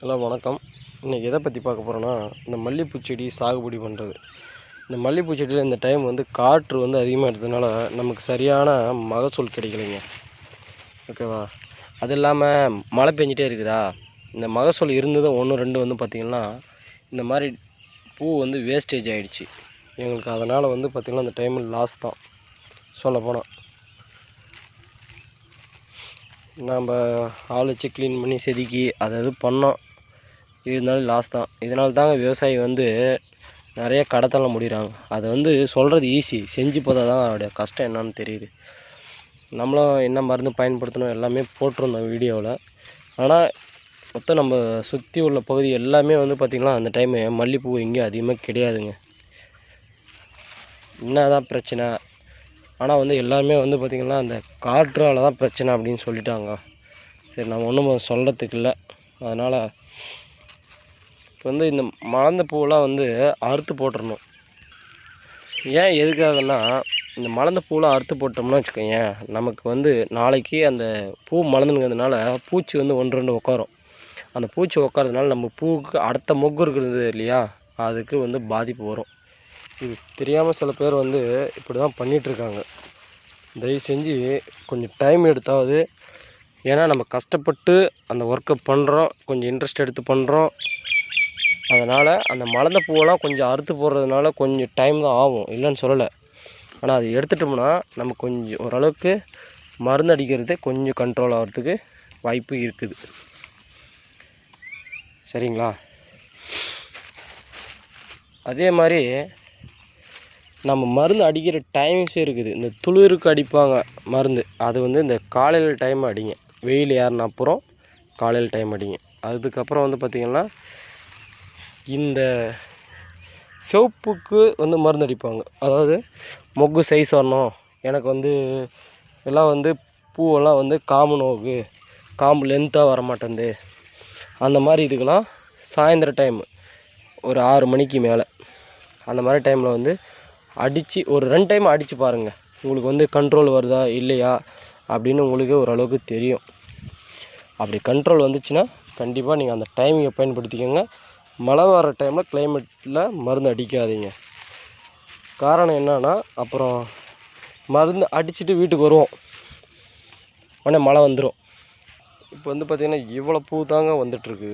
Hello வணக்கம். இன்றைக்கி எதை பற்றி பார்க்க போகிறோன்னா இந்த மல்லிகைப்பூ செடி சாகுபடி பண்ணுறது இந்த மல்லிகைப்பூ செடியில் இந்த டைம் வந்து காற்று வந்து அதிகமாக எடுத்ததுனால நமக்கு சரியான மகசூல் கிடைக்கலைங்க. ஓகேவா அது இல்லாமல் மழை பெஞ்சிட்டே இருக்குதா? இந்த மகசூல் இருந்ததும் ஒன்று ரெண்டு வந்து பார்த்திங்கன்னா இந்த மாதிரி பூ வந்து வேஸ்டேஜ் ஆகிடுச்சு எங்களுக்கு அதனால் வந்து பார்த்திங்கன்னா அந்த டைமில் லாஸ் தான். சொல்லப்போனால் நாம் ஆள் வச்சு க்ளீன் பண்ணி செதுக்கி அதை இது பண்ணோம். இருந்தாலும் லாஸ் தான். இதனால தாங்க விவசாயி வந்து நிறைய கடத்தலாம் முடிகிறாங்க அதை வந்து சொல்கிறது ஈஸி செஞ்சு போதால் தான் அதோடைய கஷ்டம் என்னன்னு தெரியுது. நம்மளும் என்ன மருந்து பயன்படுத்தணும் எல்லாமே போட்டிருந்தோம் வீடியோவில். ஆனால் மொத்தம் நம்ம சுற்றி உள்ள பகுதி எல்லாமே வந்து பார்த்திங்கன்னா அந்த டைமு மல்லிகைப்பூ எங்கேயும் அதிகமாக கிடையாதுங்க. என்ன தான் பிரச்சனை. ஆனால் வந்து எல்லாருமே வந்து பார்த்திங்கன்னா அந்த காற்றால் தான் பிரச்சனை அப்படின்னு சொல்லிட்டாங்க. சரி நம்ம ஒன்றும் சொல்கிறதுக்கு இல்லை. அதனால் இப்போ வந்து இந்த மலர்ந்த பூவெலாம் வந்து அறுத்து போட்டுடணும் ஏன் எதுக்காகன்னா இந்த மலர்ந்த பூவெலாம் அறுத்து போட்டோம்னா வச்சுக்கோங்க நமக்கு வந்து நாளைக்கு அந்த பூ மலர்ந்துங்கிறதுனால பூச்சி வந்து ஒன்று ரெண்டு உட்காரும் அந்த பூச்சி உட்காரதுனால நம்ம பூவுக்கு அடுத்த மொக்கு இருக்கிறது இல்லையா அதுக்கு வந்து பாதிப்பு வரும். இது தெரியாமல் சில பேர் வந்து இப்படி தான் பண்ணிகிட்ருக்காங்க தயவு செஞ்சு கொஞ்சம் டைம் எடுத்தாவது ஏன்னா நம்ம கஷ்டப்பட்டு அந்த ஒர்க்கை பண்ணுறோம் கொஞ்சம் இன்ட்ரெஸ்ட் எடுத்து பண்ணுறோம் அதனால் அந்த மலர்ந்த பூவெல்லாம் கொஞ்சம் அறுத்து போடுறதுனால கொஞ்சம் டைம் தான் ஆகும். இல்லைன்னு சொல்லலை. ஆனால் அது எடுத்துட்டோம்னா நம்ம கொஞ்சம் ஓரளவுக்கு மருந்து அடிக்கிறது கொஞ்சம் கண்ட்ரோல் ஆகிறதுக்கு வாய்ப்பு இருக்குது. சரிங்களா? அதே மாதிரி நம்ம மருந்து அடிக்கிற டைமிங்ஸும் இருக்குது. இந்த துளிருக்கு அடிப்பாங்க மருந்து. அது வந்து இந்த காலையில் டைம் அடிங்க. வெயில் ஏறின அப்புறம் காலையில் டைம் அடிங்க. அதுக்கப்புறம் வந்து பார்த்திங்கன்னா இந்த சிவப்புக்கு வந்து மருந்து அடிப்பாங்க அதாவது மொக்கு சைஸ் வரணும். எனக்கு வந்து எல்லாம் வந்து பூவெல்லாம் வந்து காம்பு நோக்கு காம்பு லென்த்தாக வர அந்த மாதிரி இதுக்கெல்லாம் சாயந்தர டைம் ஒரு ஆறு மணிக்கு மேலே. அந்த மாதிரி டைமில் வந்து அடித்து ஒரு ரெண்டு டைம் அடித்து பாருங்கள் உங்களுக்கு வந்து கண்ட்ரோல் வருதா இல்லையா அப்படின்னு உங்களுக்கே ஓரளவுக்கு தெரியும். அப்படி கண்ட்ரோல் வந்துச்சுன்னா கண்டிப்பாக நீங்கள் அந்த டைமிங்கை பயன்படுத்திக்கோங்க. மழை வர டைமில் கிளைமேட்டில் மருந்து அடிக்காதீங்க. காரணம் என்னன்னா அப்புறம் மருந்து அடிச்சுட்டு வீட்டுக்கு வருவோம். உடனே மழை வந்துடும் இப்போ வந்து பார்த்திங்கன்னா இவ்வளோ பூ தாங்க வந்துட்டுருக்கு.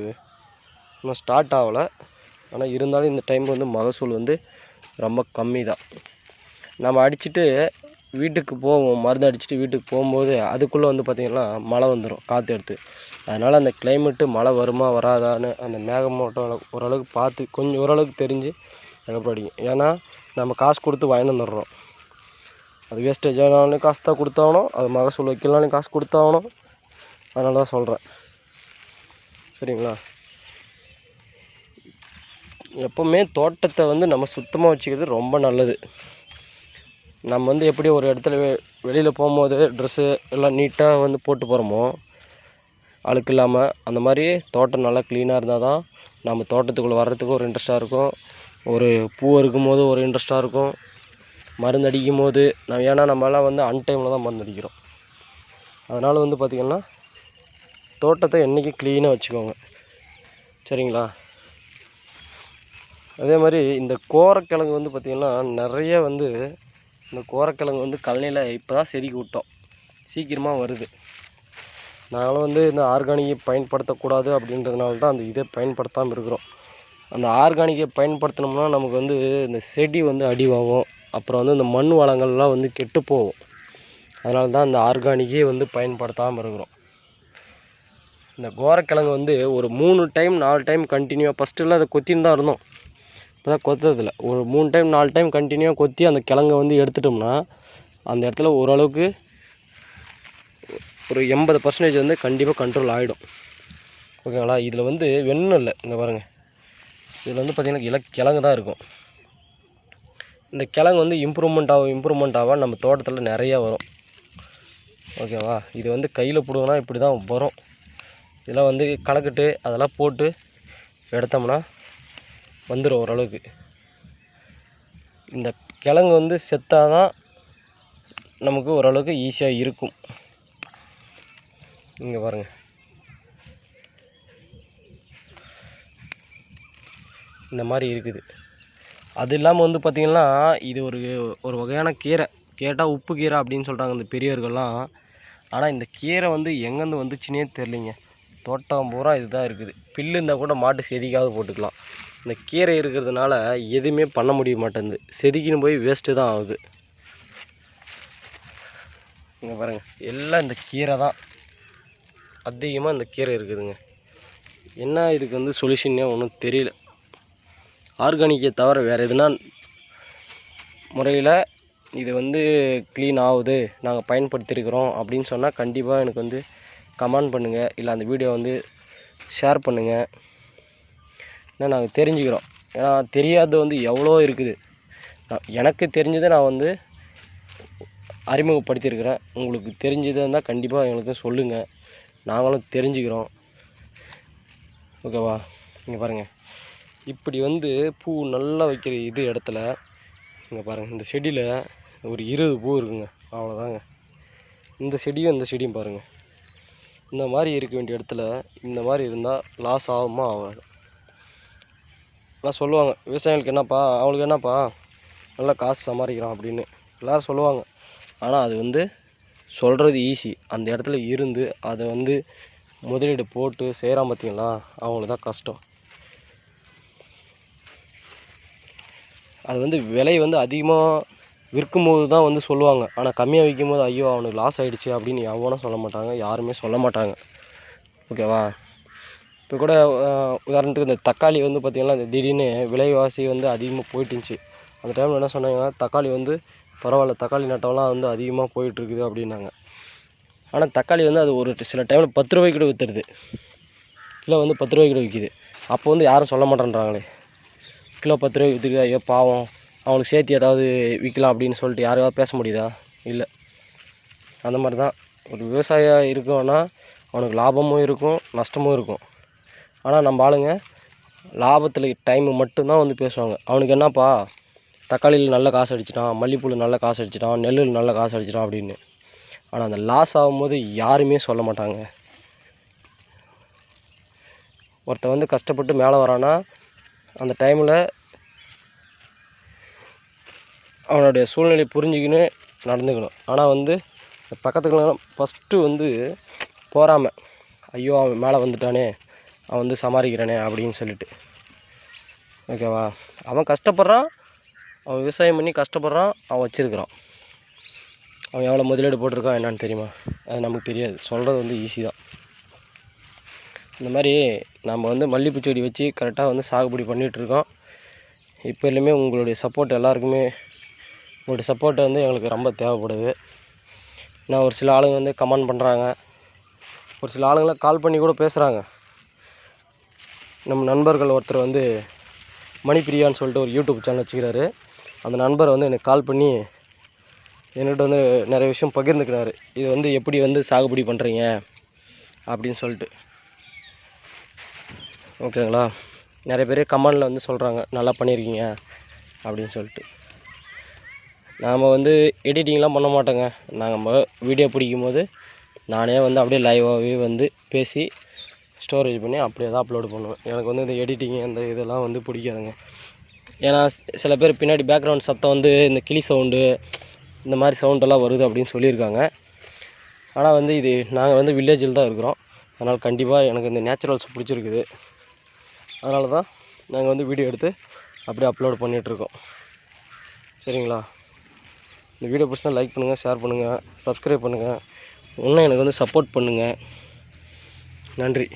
இன்னும் ஸ்டார்ட் ஆகலை. ஆனால் இருந்தாலும் இந்த டைம் வந்து மகசூல் வந்து ரொம்ப கம்மி தான் நம்ம அடிச்சுட்டு வீட்டுக்கு போவோம் மருந்து அடிச்சுட்டு வீட்டுக்கு போகும்போது அதுக்குள்ளே வந்து பார்த்திங்கன்னா மழை வந்துடும் காற்று எடுத்து அதனால் அந்த கிளைமேட்டு மழை வருமா வராதான்னு அந்த மேகமூட்டம் ஓரளவுக்கு பார்த்து கொஞ்சம் ஓரளவுக்கு தெரிஞ்சு அதுக்கப்புறம் அடிக்கும். ஏன்னா நம்ம காசு கொடுத்து வாங்கிட்டு வந்துடுறோம். அது வேஸ்டேஜ் ஆனாலும் காசு தான் கொடுத்தாகணும் அது மகசூல் வைக்கலாலும் காசு கொடுத்தாகணும். அதனால தான் சொல்கிறேன் சரிங்களா? எப்போவுமே தோட்டத்தை வந்து நம்ம சுத்தமாக வச்சுக்கிறது ரொம்ப நல்லது. நம்ம வந்து எப்படி ஒரு இடத்துல வெ வெளியில் போகும்போது ட்ரெஸ்ஸு எல்லாம் நீட்டாக வந்து போட்டு போகிறோமோ அழுக்கு இல்லாமல் அந்த மாதிரி தோட்டம் நல்லா க்ளீனாக இருந்தால் தான் நம்ம தோட்டத்துக்குள்ளே வர்றதுக்கு ஒரு இன்ட்ரெஸ்ட்டாக இருக்கும். ஒரு பூ இருக்கும் போது ஒரு இன்ட்ரெஸ்ட்டாக இருக்கும். மருந்து அடிக்கும் போது நம்ம ஏன்னா நம்மளாம் வந்து அன்டைமில் தான் மருந்து அடிக்கிறோம். அதனால் வந்து பார்த்திங்கன்னா தோட்டத்தை என்றைக்கும் க்ளீனாக வச்சுக்கோங்க. சரிங்களா? அதே மாதிரி இந்த கோரக்கிழங்கு வந்து பார்த்திங்கன்னா நிறைய வந்து இந்த கோரக்கிழங்கு வந்து கழனியில் இப்போ தான் செதுக்கி விட்டோம். சீக்கிரமாக வருது. நாங்களும் வந்து இந்த ஆர்கானிக்கை பயன்படுத்தக்கூடாது அப்படின்றதுனால தான் அந்த இதை பயன்படுத்தாமல் இருக்கிறோம். அந்த ஆர்கானிக்கை பயன்படுத்தினோம்னா நமக்கு வந்து இந்த செடி வந்து அடிவாகும். அப்புறம் வந்து இந்த மண் வளங்கள்லாம் வந்து கெட்டு போகும். அதனால தான் இந்த ஆர்கானிக்கே வந்து பயன்படுத்தாமல் இருக்கிறோம். இந்த கோரக்கிழங்கு வந்து ஒரு மூணு டைம் நாலு டைம் கண்டினியூவாக ஃபஸ்ட்டுலாம் அதை கொத்தின்னு தான் இருந்தோம். இப்போ தான் கொத்துறதில்ல. ஒரு மூணு டைம் நாலு டைம் கண்டினியூவாக கொத்தி அந்த கிழங்கை வந்து எடுத்துட்டோம்னா அந்த இடத்துல ஓரளவுக்கு ஒரு எண்பது பர்சன்டேஜ் வந்து கண்டிப்பாக கண்ட்ரோல் ஆகிடும் ஓகேங்களா இதில் வந்து வெண்ணும் இல்லை. இங்கே பாருங்கள் இதில் வந்து பார்த்திங்கன்னா இல கிழங்கு தான் இருக்கும். இந்த கிழங்கு வந்து இம்ப்ரூவ்மெண்ட் ஆகும் இம்ப்ரூவ்மெண்ட் ஆக நம்ம தோட்டத்தில் நிறையா வரும். ஓகேவா இது வந்து கையில் பிடுங்கினா இப்படி தான் வரும். இதெல்லாம் வந்து களைக்கட்டு அதெல்லாம் போட்டு எடுத்தோம்னா வந்துடும் ஓரளவுக்கு. இந்த கிழங்கு வந்து செத்தாதான் நமக்கு ஓரளவுக்கு ஈஸியாக இருக்கும். இங்கே பாருங்கள் இந்த மாதிரி இருக்குது. அது இல்லாமல் வந்து பார்த்திங்கன்னா இது ஒரு ஒரு வகையான கீரை. கேட்டால் உப்பு கீரை அப்படின்னு சொல்கிறாங்க இந்த பெரியவர்கள்லாம். ஆனால் இந்த கீரை வந்து எங்கேருந்து வந்துச்சுன்னே தெரிலிங்க தோட்டம் பூரா இதுதான் இருக்குது. பில்லு இருந்தால் கூட மாட்டு செதிக்காவது போட்டுக்கலாம். இந்த கீரை இருக்கிறதுனால எதுவுமே பண்ண முடிய மாட்டேங்குது. செதுக்கின்னு போய் வேஸ்ட்டு தான் ஆகுது. இங்கே பாருங்கள் எல்லாம் இந்த கீரை தான். அதிகமாக இந்த கீரை இருக்குதுங்க. என்ன இதுக்கு வந்து சொல்யூஷன்னே ஒன்றும் தெரியல. ஆர்கானிக்கை தவிர வேறு எதுனா முறையில் இது வந்து க்ளீன் ஆகுது நாங்கள் பயன்படுத்தியிருக்கிறோம் அப்படின்னு சொன்னால் கண்டிப்பாக எனக்கு வந்து கமெண்ட் பண்ணுங்கள் இல்லை அந்த வீடியோ வந்து ஷேர் பண்ணுங்கள் ஏன்னா நாங்கள் தெரிஞ்சுக்கிறோம். ஏன்னா தெரியாதது வந்து எவ்வளோ இருக்குது. எனக்கு தெரிஞ்சதை நான் வந்து அறிமுகப்படுத்தியிருக்கிறேன். உங்களுக்கு தெரிஞ்சது இருந்தால் கண்டிப்பாக எங்களுக்கு சொல்லுங்கள் நாங்களும் தெரிஞ்சுக்கிறோம். ஓகேவா? இங்கே பாருங்கள் இப்படி வந்து பூ நல்லா வைக்கிற இது இடத்துல இங்கே பாருங்கள் இந்த செடியில் ஒரு இருபது பூ இருக்குங்க. அவ்வளோதாங்க இந்த செடியும் இந்த செடியும் பாருங்கள் இந்த மாதிரி இருக்க வேண்டிய இடத்துல இந்த மாதிரி இருந்தால் லாஸ் ஆகுமா ஆகாது. எல்லாம் சொல்லுவாங்க விவசாயிகளுக்கு என்னப்பா அவங்களுக்கு என்னப்பா நல்லா காசு சம்பாதிக்கிறான் அப்படின்னு எல்லோரும் சொல்லுவாங்க. ஆனால் அது வந்து சொல்கிறது ஈஸி அந்த இடத்துல இருந்து அதை வந்து முதலீடு போட்டு செய்கிறான் பார்த்தீங்களா அவங்களுக்கு தான் கஷ்டம். அது வந்து விலை வந்து அதிகமாக விற்கும்போது தான் வந்து சொல்லுவாங்க. ஆனால் கம்மியாக விற்கும்போது ஐயோ அவனுக்கு லாஸ் ஆகிடுச்சு அப்படின்னு எவனும் சொல்ல மாட்டாங்க யாருமே சொல்ல மாட்டாங்க. ஓகேவா இப்போ கூட உதாரணத்துக்கு இந்த தக்காளி வந்து பார்த்திங்கன்னா இந்த திடீர்னு விலைவாசி வந்து அதிகமாக போயிட்டுருந்துச்சு அந்த டைமில் என்ன சொன்னாங்க தக்காளி வந்து பரவாயில்ல தக்காளி நட்டம்லாம் வந்து அதிகமாக போயிட்டுருக்குது அப்படின்னாங்க. ஆனால் தக்காளி வந்து அது ஒரு சில டைமில் பத்து ரூபாய்க்கு கூட விற்றுருது கிலோ வந்து பத்து ரூபாய்க்கு கூட விற்கிது அப்போ வந்து யாரும் சொல்ல மாட்டேன்றாங்களே. கிலோ பத்து ரூபாய்க்கு விற்றுக்குது ஐயோ பாவம். அவனுக்கு சேர்த்து ஏதாவது விற்கலாம் அப்படின்னு சொல்லிட்டு யாராவது பேச முடியுதா? இல்லை. அந்த மாதிரி தான் ஒரு விவசாயியாக இருக்கோன்னா அவனுக்கு லாபமும் இருக்கும் நஷ்டமும் இருக்கும். ஆனால் நம்ம ஆளுங்க லாபத்தில் டைமு மட்டும்தான் வந்து பேசுவாங்க. அவனுக்கு என்னப்பா? தக்காளியில் நல்ல காசு அடிச்சிட்டான் மல்லிப்பூவில் நல்ல காசு அடிச்சிட்டான் நெல்லில் நல்ல காசு அடிச்சிட்டான் அப்படின்னு. ஆனால் அந்த லாஸ் ஆகும்போது யாருமே சொல்ல மாட்டாங்க. ஒருத்தன் வந்து கஷ்டப்பட்டு மேலே வரானா அந்த டைமில் அவனுடைய சூழ்நிலை புரிஞ்சுக்கின்னு நடந்துக்கணும். ஆனால் வந்து இந்த பக்கத்துக்குலாம் ஃபஸ்ட்டு வந்து போகாமல் ஐயோ அவன் மேலே வந்துட்டானே அவன் வந்து சமாளிக்கிறானே அப்படின்னு சொல்லிட்டு. ஓகேவா? அவன் கஷ்டப்படுறான் அவன் விவசாயம் பண்ணி கஷ்டப்படுறான் அவன் வச்சுருக்கிறான். அவன் எவ்வளோ முதலீடு போட்டிருக்கான் என்னான்னு தெரியுமா? அது நமக்கு தெரியாது. சொல்கிறது வந்து ஈஸி தான். இந்த மாதிரி நம்ம வந்து மல்லிகைப்பூ செடி வச்சு கரெக்டாக வந்து சாகுபடி பண்ணிகிட்ருக்கோம் இப்போ எல்லாமே உங்களுடைய சப்போர்ட் எல்லாருக்குமே உங்களுடைய சப்போர்ட் வந்து எங்களுக்கு ரொம்ப தேவைப்படுது. நான் ஒரு சில ஆளுங்க வந்து கமெண்ட் பண்ணுறாங்க ஒரு சில ஆளுங்களாம் கால் பண்ணி கூட பேசுகிறாங்க நம்ம நண்பர்கள் ஒருத்தர் வந்து மணிப்பிரியான்னு சொல்லிட்டு ஒரு யூடியூப் சேனல் வச்சுக்கிறாரு. அந்த நண்பர் வந்து எனக்கு கால் பண்ணி என்கிட்ட வந்து நிறைய விஷயம் பகிர்ந்துக்கிறாரு. இது வந்து எப்படி வந்து சாகுபடி பண்ணுறீங்க அப்படின்னு சொல்லிட்டு. ஓகேங்களா? நிறைய பேர் கமெண்டில் வந்து சொல்கிறாங்க நல்லா பண்ணியிருக்கீங்க அப்படின்னு சொல்லிட்டு. நாம் வந்து எடிட்டிங்லாம் பண்ண மாட்டோங்க. நாங்கள் வீடியோ பிடிக்கும் போது நானே வந்து அப்படியே லைவாகவே வந்து பேசி ஸ்டோரேஜ் பண்ணி அப்படியே தான் அப்லோட் பண்ணுவேன். எனக்கு வந்து இந்த எடிட்டிங் அந்த இதெல்லாம் வந்து பிடிக்காதுங்க. ஏன்னா சில பேர் பின்னாடி பேக்ரவுண்ட் சத்தம் வந்து இந்த கிளி சவுண்டு இந்த மாதிரி சவுண்டெல்லாம் வருது அப்படின்னு சொல்லியிருக்காங்க. ஆனால் வந்து இது நாங்கள் வந்து வில்லேஜில் தான் இருக்கிறோம். அதனால் கண்டிப்பாக எனக்கு இந்த நேச்சுரல்ஸ் பிடிச்சிருக்குது. அதனால தான் நாங்கள் வந்து வீடியோ எடுத்து அப்படியே அப்லோட் பண்ணிகிட்ருக்கோம் சரிங்களா? இந்த வீடியோ பிடிச்சா லைக் பண்ணுங்கள் ஷேர் பண்ணுங்கள் சப்ஸ்கிரைப் பண்ணுங்கள் இன்னும் எனக்கு வந்து சப்போர்ட் பண்ணுங்கள் நன்றி.